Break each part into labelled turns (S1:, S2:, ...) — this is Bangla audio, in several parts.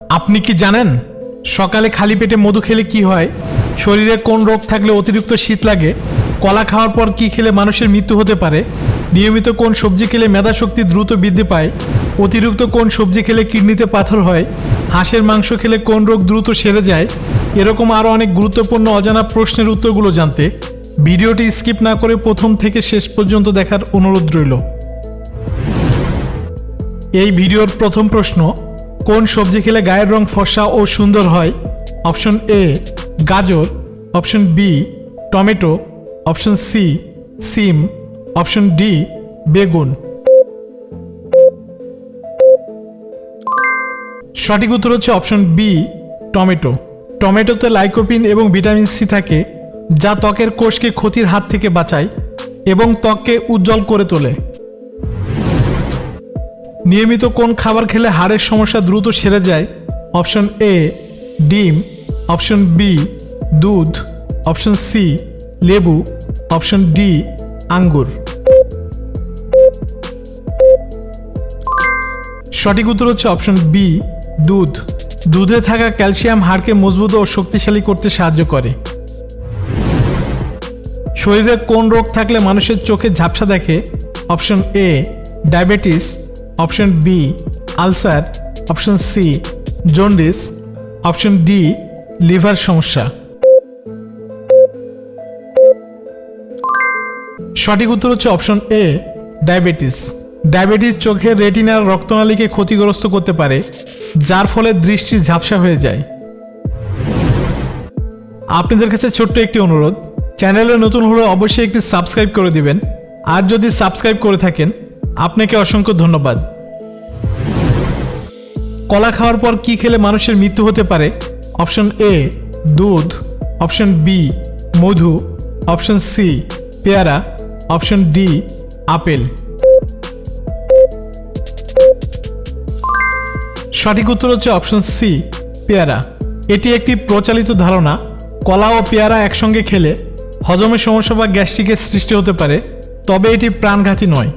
S1: আপনি কি জানেন? সকালে খালি পেটে মধু খেলে কি হয়? শরীরে কোন রোগ থাকলে অতিরিক্ত শীত লাগে? কলা খাওয়ার পর কি খেলে মানুষের মৃত্যু হতে পারে? নিয়মিত কোন সবজি খেলে মেধা শক্তি দ্রুত বৃদ্ধি পায়? অতিরিক্ত কোন সবজি খেলে কিডনিতে পাথর হয়? হাঁসের মাংস খেলে কোন রোগ দ্রুত সেরে যায়? এরকম আরও অনেক গুরুত্বপূর্ণ অজানা প্রশ্নের উত্তরগুলো জানতে ভিডিওটি স্কিপ না করে প্রথম থেকে শেষ পর্যন্ত দেখার অনুরোধ রইল। এই ভিডিওর প্রথম প্রশ্ন কোন সবজি খেলে গায়ের রং ফর্সা ও সুন্দর হয়? অপশন এ, গাজর। Option B, tomato. Option C, সিম। অপশন ডি, বেগুন। সঠিক উত্তর হচ্ছে অপশন বি, টমেটো। টমেটোতে লাইকোপিন এবং ভিটামিন সি থাকে, যা ত্বকের কোষকে ক্ষতির হাত থেকে বাঁচায় এবং ত্বককে উজ্জ্বল করে তোলে। নিয়মিত কোন খাবার খেলে হাড়ের সমস্যা দ্রুত সেরে যায়? অপশন এ ডিম। অপশন বি দুধ। অপশন সি লেবু। অপশন ডি আঙ্গুর। সঠিক উত্তর হচ্ছে অপশন বি দুধ। দুধে থাকা ক্যালসিয়াম হাড়কে মজবুত ও শক্তিশালী করতে সাহায্য করে। শরীরে কোন রোগ থাকলে মানুষের চোখে ঝাপসা দেখে? Option A diabetes. Option B, ulcer, option C, jaundice, option D, liver সমস্যা। সঠিক উত্তর হচ্ছে অপশন এ, ডায়াবেটিস। ডায়াবেটিস চোখের রেটিনার রক্তনালীকে ক্ষতিগ্রস্ত করতে পারে, যার ফলে দৃষ্টি ঝাপসা হয়ে যায়। আপনাদের কাছে ছোট্ট একটি অনুরোধ, চ্যানেলে নতুন হলে অবশ্যই একটি সাবস্ক্রাইব করে দিবেন। আর যদি সাবস্ক্রাইব করে থাকেন আপনাকে অসংখ্য ধন্যবাদ। কলা খাওয়ার পর কি খেলে মানুষের মৃত্যু হতে পারে? অপশন এ, দুধ। অপশন বি, মধু। অপশন সি, পেয়ারা। Option D, apple. সঠিক উত্তর হচ্ছে অপশন সি, পেয়ারা। এটি একটি প্রচলিত ধারণা। কলা ও পেয়ারা একসঙ্গে খেলে হজমের সমস্যা বা গ্যাস্ট্রিকের সৃষ্টি হতে পারে, তবে এটি প্রাণঘাতী নয়।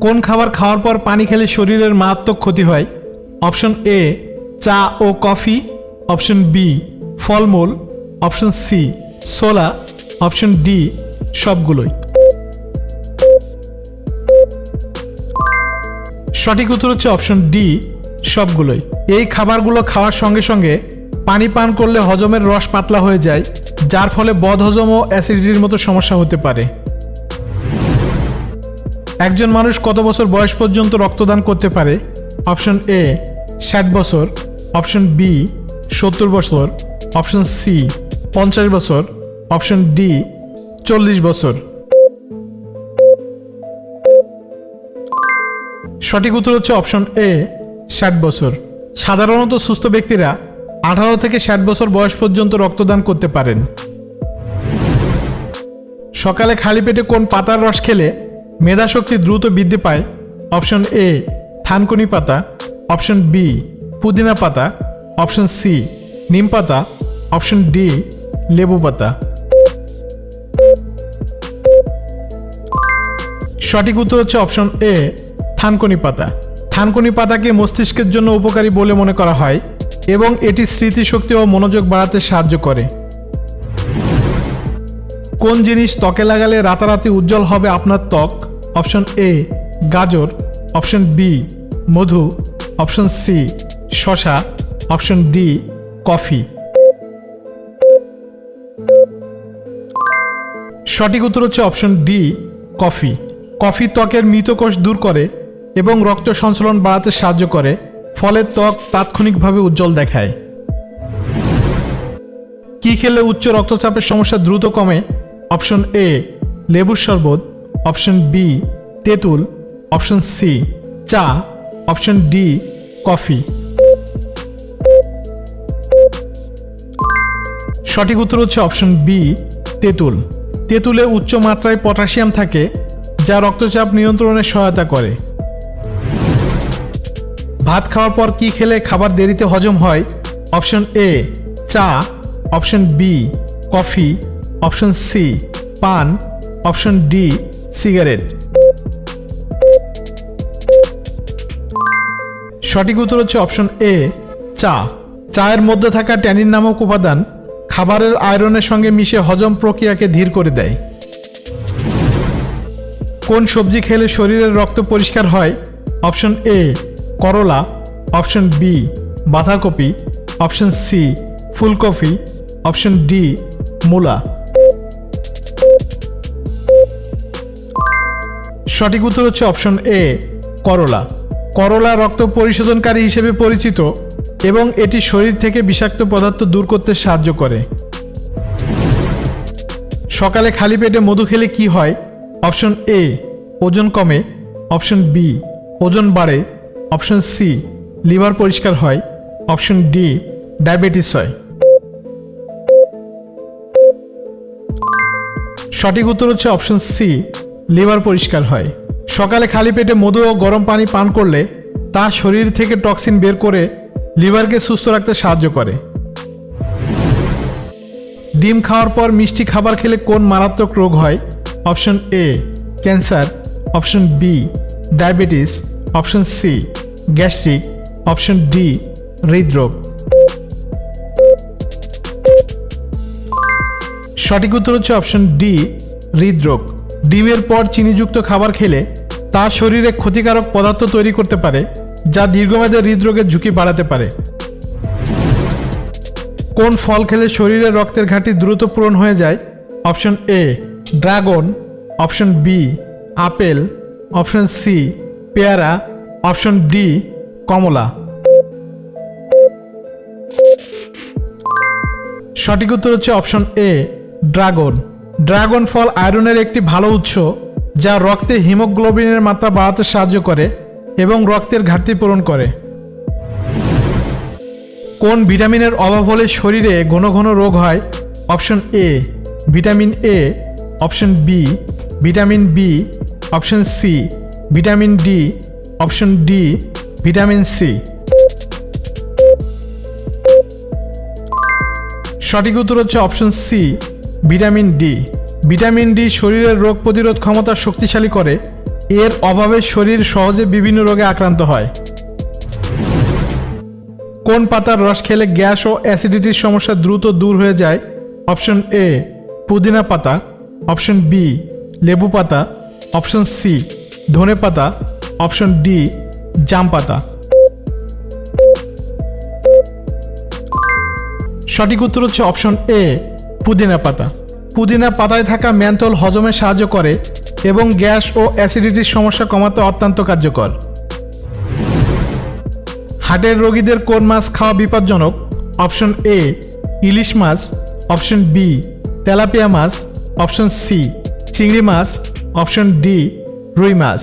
S1: কোন খাবার খাওয়ার পর পানি খেলে শরীরের মারাত্মক ক্ষতি হয়? অপশন এ চা ও কফি। অপশন বি ফলমূল। অপশন সি সোলা অপশন ডি সবগুলোই। সঠিক উত্তর হচ্ছে অপশন ডি সবগুলোই। এই খাবারগুলো খাওয়ার সঙ্গে সঙ্গে পানি পান করলে হজমের রস পাতলা হয়ে যায়, যার ফলে বদহজম ও অ্যাসিডিটির মতো সমস্যা হতে পারে। একজন মানুষ কত বছর বয়স পর্যন্ত রক্তদান করতে পারে? অপশন এ ষাট বছর। অপশন বি সত্তর বছর। অপশন সি পঞ্চাশ বছর। অপশন ডি চল্লিশ বছর। সঠিক উত্তর হচ্ছে অপশন এ ষাট বছর। সাধারণত সুস্থ ব্যক্তিরা আঠারো থেকে ষাট বছর বয়স পর্যন্ত রক্তদান করতে পারেন। সকালে খালি পেটে কোন পাতার রস খেলে মেধাশক্তি দ্রুত বৃদ্ধি পায়, অপশন এ, থানকুনি পাতা, অপশন বি, পুদিনা পাতা, অপশন সি, নিম পাতা, অপশন ডি, লেবু পাতা। সঠিক উত্তর হচ্ছে অপশন এ, থানকুনি পাতা। থানকুনি পাতাকে মস্তিষ্কের জন্য উপকারী বলে মনে করা হয় এবং এটি স্মৃতিশক্তি ও মনোযোগ বাড়াতে সাহায্য করে। কোন জিনিস ত্বকে লাগালে রাতারাতি উজ্জ্বল হবে আপনার ত্বক? অপশন এ গাজর, অপশন বি মধু, অপশন সি শশা অপশন ডি কফি। সঠিক উত্তর হচ্ছে অপশন ডি, কফি। কফি ত্বকের মৃতকোষ দূর করে এবং রক্ত সঞ্চালন বাড়াতে সাহায্য করে, ফলে ত্বক তাৎক্ষণিকভাবে উজ্জ্বল দেখায়। কি খেলে উচ্চ রক্তচাপের সমস্যা দ্রুত কমে? অপশন এ, লেবুর শরবত অপশন বি তেঁতুল। অপশন সি চা। Option D coffee. সঠিক উত্তর হচ্ছে অপশন বি তেঁতুল। তেঁতুলে উচ্চ মাত্রায় পটাশিয়াম থাকে, যা রক্তচাপ নিয়ন্ত্রণে সহায়তা করে। ভাত খাওয়ার পর কি খেলে খাবার দেরিতে হজম হয়? অপশন এ চা। Option B coffee. Option C পান। Option D cigarette. সঠিক উত্তর হচ্ছে অপশন এ, চা। চায়ের মধ্যে থাকা ট্যানিন নামক উপাদান খাবারের আয়রনের সঙ্গে মিশে হজম প্রক্রিয়াকে ধীর করে দেয়। কোন সবজি খেলে শরীরের রক্ত পরিষ্কার হয়? অপশন এ, করলা। অপশন বি, বাঁধাকপি। অপশন সি, ফুলকপি। অপশন ডি, মূলা। সঠিক উত্তর হচ্ছে অপশন এ, করলা। করলা রক্ত পরিশোধনকারী হিসেবে পরিচিত এবং এটি শরীর থেকে বিষাক্ত পদার্থ দূর করতে সাহায্য করে। সকালে খালি পেটে মধু খেলে কি হয়? অপশন এ, ওজন কমে। অপশন বি, ওজন বাড়ে। অপশন সি, লিভার পরিষ্কার হয়। অপশন ডি, ডায়াবেটিস হয়। সঠিক উত্তর হচ্ছে অপশন সি লিভার পরিষ্কার হয়। সকালে খালি পেটে মধু ও গরম পানি পান করলে তা শরীর থেকে টক্সিন বের করে লিভারকে সুস্থ রাখতে সাহায্য করে। ডিম খাওয়ার পর মিষ্টি খাবার খেলে কোন মারাত্মক রোগ হয়? Option A, cancer. Option B, diabetes. Option C, gastric. Option D, হৃদরোগ। সঠিক উত্তর হচ্ছে অপশন ডি, হৃদরোগ। ডিমের পর চিনিযুক্ত খাবার খেলে তা শরীরে ক্ষতিকারক পদার্থ তৈরি করতে পারে, যা দীর্ঘমেয়াদে হৃদরোগের ঝুঁকি বাড়াতে পারে। কোন ফল খেলে শরীরে রক্তের ঘাটতি দ্রুত পূরণ হয়ে যায়? Option A dragon. Option B apple. Option C পেয়ারা। অপশন ডি কমলা। সঠিক উত্তর হচ্ছে অপশন এ ড্রাগন। ড্রাগন ফল আয়রনের একটি ভালো উৎস, যা রক্তে হিমোগ্লোবিনের মাত্রা বাড়াতে সাহায্য করে এবং রক্তের ঘাটতি পূরণ করে। কোন ভিটামিনের অভাব হলে শরীরে ঘন ঘন রোগ হয়? Option A vitamin A option B vitamin B option C vitamin D option D vitamin C সঠিক উত্তর হচ্ছে option C vitamin D. Vitamin D শরীরের রোগ প্রতিরোধ ক্ষমতা শক্তিশালী করে। এর অভাবে শরীর সহজে বিভিন্ন রোগে আক্রান্ত হয়। কোন পাতার রস খেলে গ্যাস ও অ্যাসিডিটির সমস্যা দ্রুত দূর হয়ে যায়? অপশন এ, পুদিনা পাতা। অপশন বি, লেবু পাতা। অপশন সি, ধনে পাতা। অপশন ডি, জাম পাতা। সঠিক উত্তর হচ্ছে অপশন এ পুদিনা পাতা। পুদিনা পাতায় থাকা ম্যান্থল হজমে সাহায্য করে এবং গ্যাস ও অ্যাসিডিটির সমস্যা কমাতে অত্যন্ত কার্যকর। হার্টের রোগীদের কোন মাছ খাওয়া বিপজ্জনক? অপশন এ, ইলিশ মাছ। অপশন বি, তেলাপিয়া মাছ। অপশন সি, চিংড়ি মাছ। অপশন ডি, রুই মাছ।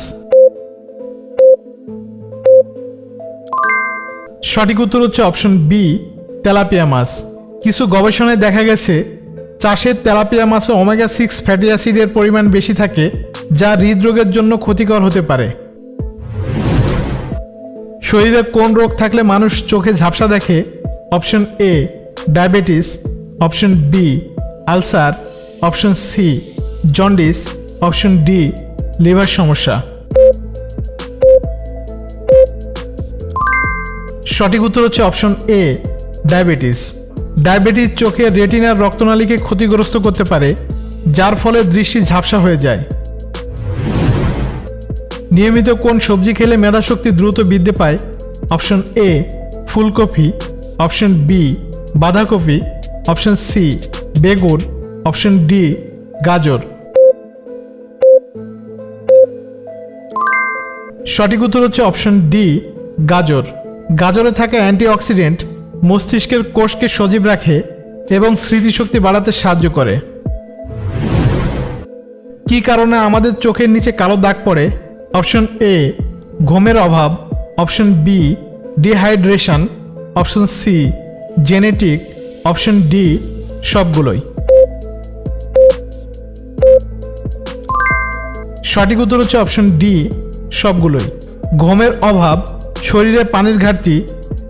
S1: সঠিক উত্তর হচ্ছে অপশন বি, তেলাপিয়া মাছ। কিছু গবেষণায় দেখা গেছে চাষের তেলাপিয়া মাছে ওমেগা সিক্স ফ্যাটি অ্যাসিডের পরিমাণ বেশি থাকে, যা হৃদরোগের জন্য ক্ষতিকর হতে পারে। শরীরে কোন রোগ থাকলে মানুষ চোখে ঝাপসা দেখে? Option A diabetes option B ulcer option C jaundice option D liver সমস্যা। সঠিক উত্তর হচ্ছে অপশন এ ডায়াবেটিস ডায়াবেটিস চোখে রেটিনার রক্তনালীকে ক্ষতিগ্রস্ত করতে পারে, যার ফলে দৃষ্টি ঝাপসা হয়ে যায়। নিয়মিত কোন সবজি খেলে মেধাশক্তি দ্রুত বৃদ্ধি পায়? অপশন এ, ফুলকপি। অপশন বি, বাঁধাকপি। অপশন সি, বেগুন। অপশন ডি, গাজর। সঠিক উত্তর হচ্ছে অপশন ডি, গাজর। গাজরে থাকা অ্যান্টিঅক্সিডেন্ট মস্তিষ্কের কোষকে সজীব রাখে এবং স্মৃতিশক্তি বাড়াতে সাহায্য করে। কি কারণে আমাদের চোখের নিচে কালো দাগ পড়ে? অপশন এ ঘুমের অভাব। Option B dehydration. Option C genetic. Option D সবগুলোই। সঠিক উত্তর হচ্ছে অপশন ডি সবগুলোই। ঘুমের অভাব, শরীরে পানির ঘাটতি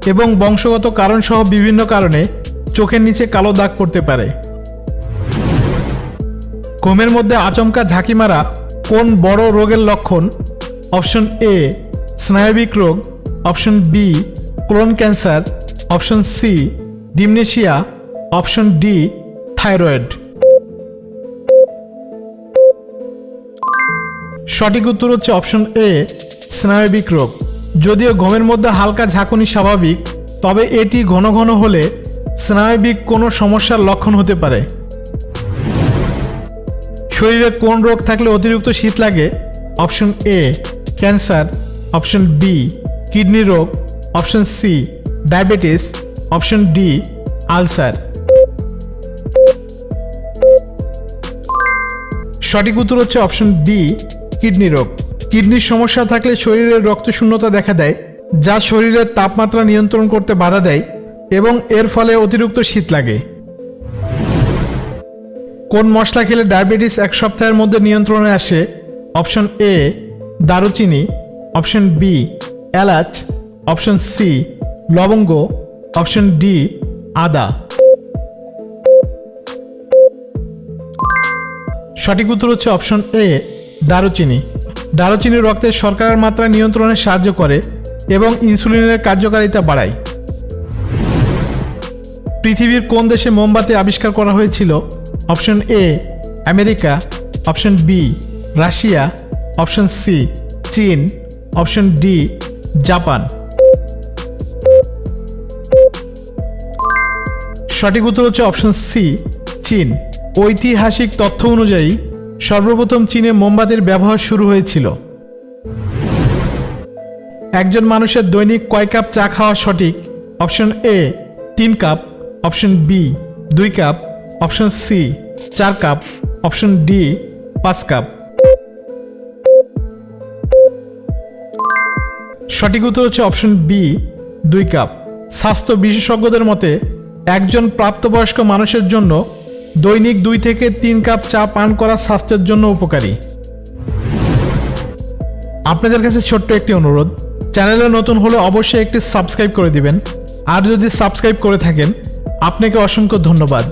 S1: এবং বংশগত কারণসহ বিভিন্ন কারণে চোখের নিচে কালো দাগ পড়তে পারে। ঘুমের মধ্যে আচমকা ঝাঁকি মারা কোন বড় রোগের লক্ষণ? অপশন এ স্নায়বিক রোগ। Option B colon cancer. Option C dementia. Option D thyroid. সঠিক উত্তর হচ্ছে অপশন এ স্নায়বিক রোগ। যদিও গমের মধ্যে হালকা ঝাঁকুনি স্বাভাবিক, তবে এটি ঘন ঘন হলে স্নায়বিক কোনো সমস্যার লক্ষণ হতে পারে। শরীরে কোন রোগ থাকলে অতিরিক্ত শীত লাগে? Option A, cancer. Option B, kidney রোগ। Option C, diabetes. Option D, ulcer. সঠিক উত্তর হচ্ছে অপশন বি কিডনি রোগ। কিডনির সমস্যা থাকলে শরীরের রক্তশূন্যতা দেখা দেয়, যা শরীরের তাপমাত্রা নিয়ন্ত্রণ করতে বাধা দেয় এবং এর ফলে অতিরিক্ত শীত লাগে। কোন মশলা খেলে ডায়াবেটিস এক সপ্তাহের মধ্যে নিয়ন্ত্রণে আসে? অপশন এ, দারুচিনি। অপশন বি, এলাচ। অপশন সি, লবঙ্গ। অপশন ডি, আদা। সঠিক উত্তর হচ্ছে অপশন এ, দারুচিনি। দারুচিনি রক্তের শর্করার মাত্রা নিয়ন্ত্রণে সাহায্য করে এবং ইনসুলিনের কার্যকারিতা বাড়ায়। পৃথিবীর কোন দেশে মোমবাতি আবিষ্কার করা হয়েছিল? Option A, America. Option B, Russia. Option C, চীন। Option D, Japan. সঠিক উত্তর হচ্ছে অপশন সি, চীন। ঐতিহাসিক তথ্য অনুযায়ী সর্বপ্রথম চীনে মোমবাতির ব্যবহার শুরু হয়েছিল। একজন মানুষের দৈনিক কয় কাপ চা খাওয়া সঠিক? অপশন এ, তিন কাপ। অপশন বি, দুই কাপ। অপশন সি, চার কাপ। অপশন ডি, পাঁচ কাপ। সঠিক উত্তর হচ্ছে অপশন বি, দুই কাপ। স্বাস্থ্য বিশেষজ্ঞদের মতে, একজন প্রাপ্তবয়স্ক মানুষের জন্য দৈনিক দুই থেকে তিন কাপ চা পান করা স্বাস্থ্যের জন্য উপকারী। আপনাদের কাছে ছোট্ট একটি অনুরোধ, চ্যানেলে নতুন হলে অবশ্যই একটি সাবস্ক্রাইব করে দিবেন। আর যদি সাবস্ক্রাইব করে থাকেন, আপনাকে অসংখ্য ধন্যবাদ।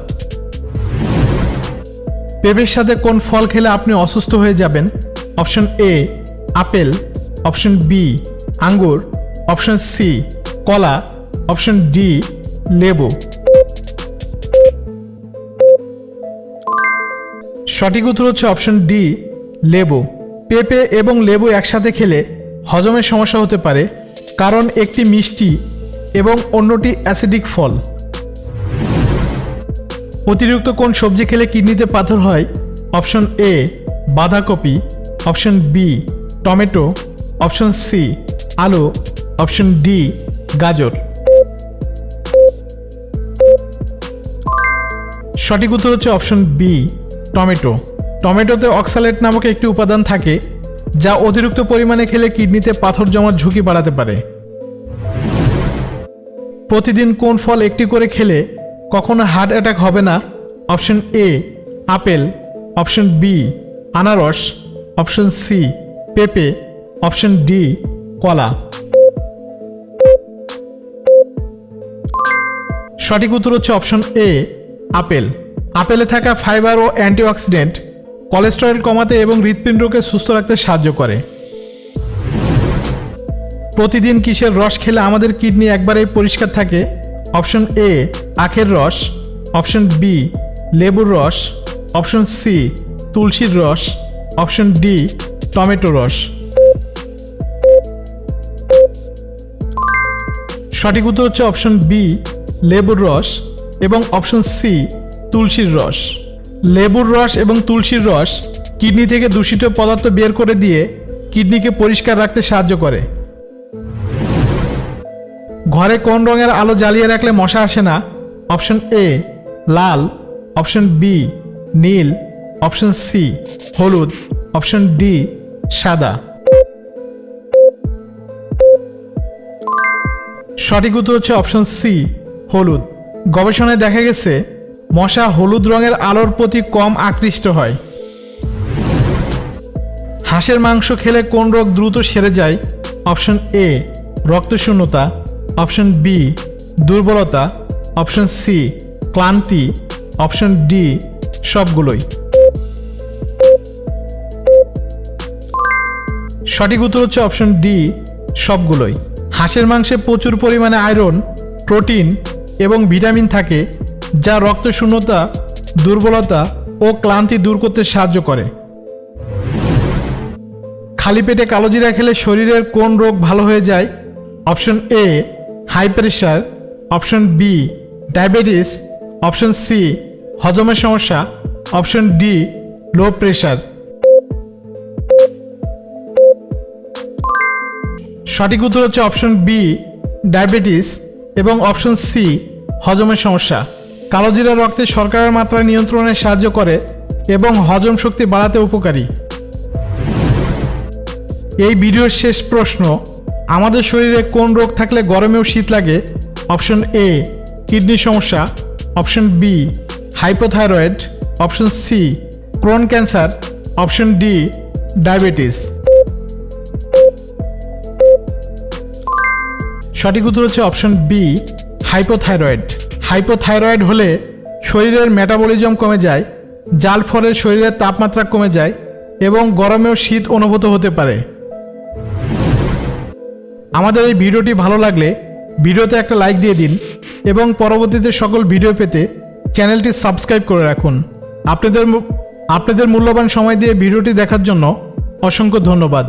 S1: পেঁপের সাথে কোন ফল খেলে আপনি অসুস্থ হয়ে যাবেন? Option A, apple. Option B, আঙ্গুর। অপশন সি, কলা। অপশন ডি, লেবু। সঠিক উত্তর হচ্ছে অপশন ডি, লেবু। পেঁপে এবং লেবু একসাথে খেলে হজমের সমস্যা হতে পারে, কারণ একটি মিষ্টি এবং অন্যটি অ্যাসিডিক ফল। অতিরিক্ত কোন সবজি খেলে কিডনিতে পাথর হয়? অপশন এ, বাঁধাকপি। Option B, tomato. Option C, আলু। অপশন ডি, গাজর। সঠিক উত্তর হচ্ছে অপশন বি টমেটো। টমেটোতে অক্সালেট নামক একটি উপাদান থাকে, যা অতিরিক্ত পরিমাণে খেলে কিডনিতে পাথর জমার ঝুঁকি বাড়াতে পারে। প্রতিদিন কোন ফল একটি করে খেলে কখনো হার্ট অ্যাটাক হবে না? Option A, apple. Option B, আনারস। অপশন সি, পেঁপে। অপশন ডি, কলা। সঠিক উত্তর হচ্ছে অপশন এ, আপেল। আপেলে থাকা ফাইবার ও অ্যান্টিঅক্সিডেন্ট কোলেস্টেরল কমাতে এবং হৃৎপিণ্ডকে সুস্থ রাখতে সাহায্য করে। প্রতিদিন কিসের রস খেলে আমাদের কিডনি একবারেই পরিষ্কার থাকে? অপশন এ, আখের রস। অপশন বি, লেবুর রস। অপশন সি, তুলসীর রস। অপশন ডি, টমেটো রস। সঠিক উত্তর হচ্ছে অপশন বি, লেবুর রস এবং অপশন সি তুলসীর রস। লেবুর রস এবং তুলসীর রস কিডনি থেকে দূষিত পদার্থ বের করে দিয়ে কিডনিকে পরিষ্কার রাখতে সাহায্য করে। ঘরে কোন রঙের আলো জ্বালিয়ে রাখলে মশা আসে না? অপশন এ লাল। অপশন বি নীল। অপশন সি হলুদ। অপশন ডি সাদা। সঠিক উত্তর হচ্ছে অপশন সি হলুদ। গবেষণায় দেখা গেছে মশা হলুদ রঙের আলোর প্রতি কম আকৃষ্ট হয়। হাঁসের মাংস খেলে কোন রোগ দ্রুত সেরে যায়? অপশন এ, রক্তশূন্যতা। অপশন বি, দুর্বলতা। অপশন সি, ক্লান্তি। অপশন ডি, সবগুলোই। সঠিক উত্তর হচ্ছে অপশন ডি, সবগুলোই। হাঁসের মাংসে প্রচুর পরিমাণে আয়রন, প্রোটিন এবং ভিটামিন থাকে। যা রক্ত শূন্যতা দুর্বলতা ও ক্লান্তি দূর করতে সাহায্য করে। খালি পেটে কালোজিরা খেলে শরীরের কোন রোগ ভালো হয়ে যায়? Option A high pressure option B diabetes option C হজমের সমস্যা। অপশন ডি লো প্রেশার সঠিক উত্তর হচ্ছে অপশন বি ডায়াবেটিস এবং অপশন সি হজমের সমস্যা। কালোজিরা রক্তে শর্করার মাত্রা নিয়ন্ত্রণে সাহায্য করে এবং হজম শক্তি বাড়াতে উপকারী। এই ভিডিওর শেষ প্রশ্ন, আমাদের শরীরে কোন রোগ থাকলে গরমেও শীত লাগে? অপশন এ কিডনি সমস্যা। Option B hypothyroid. Option C colon cancer. Option D diabetes. সঠিক উত্তর হচ্ছে অপশন বি হাইপোথাইরয়েড। হাইপোথাইরয়েড হলে শরীরের মেটাবলিজম কমে যায় যার ফলে শরীরের তাপমাত্রা কমে যায় এবং গরমেও শীত অনুভূত হতে পারে। আমাদের এই ভিডিওটি ভালো লাগলে ভিডিওতে একটা লাইক দিয়ে দিন এবং পরবর্তীতে সকল ভিডিও পেতে চ্যানেলটি সাবস্ক্রাইব করে রাখুন। আপনাদের আপনাদের মূল্যবান সময় দিয়ে ভিডিওটি দেখার জন্য অসংখ্য ধন্যবাদ।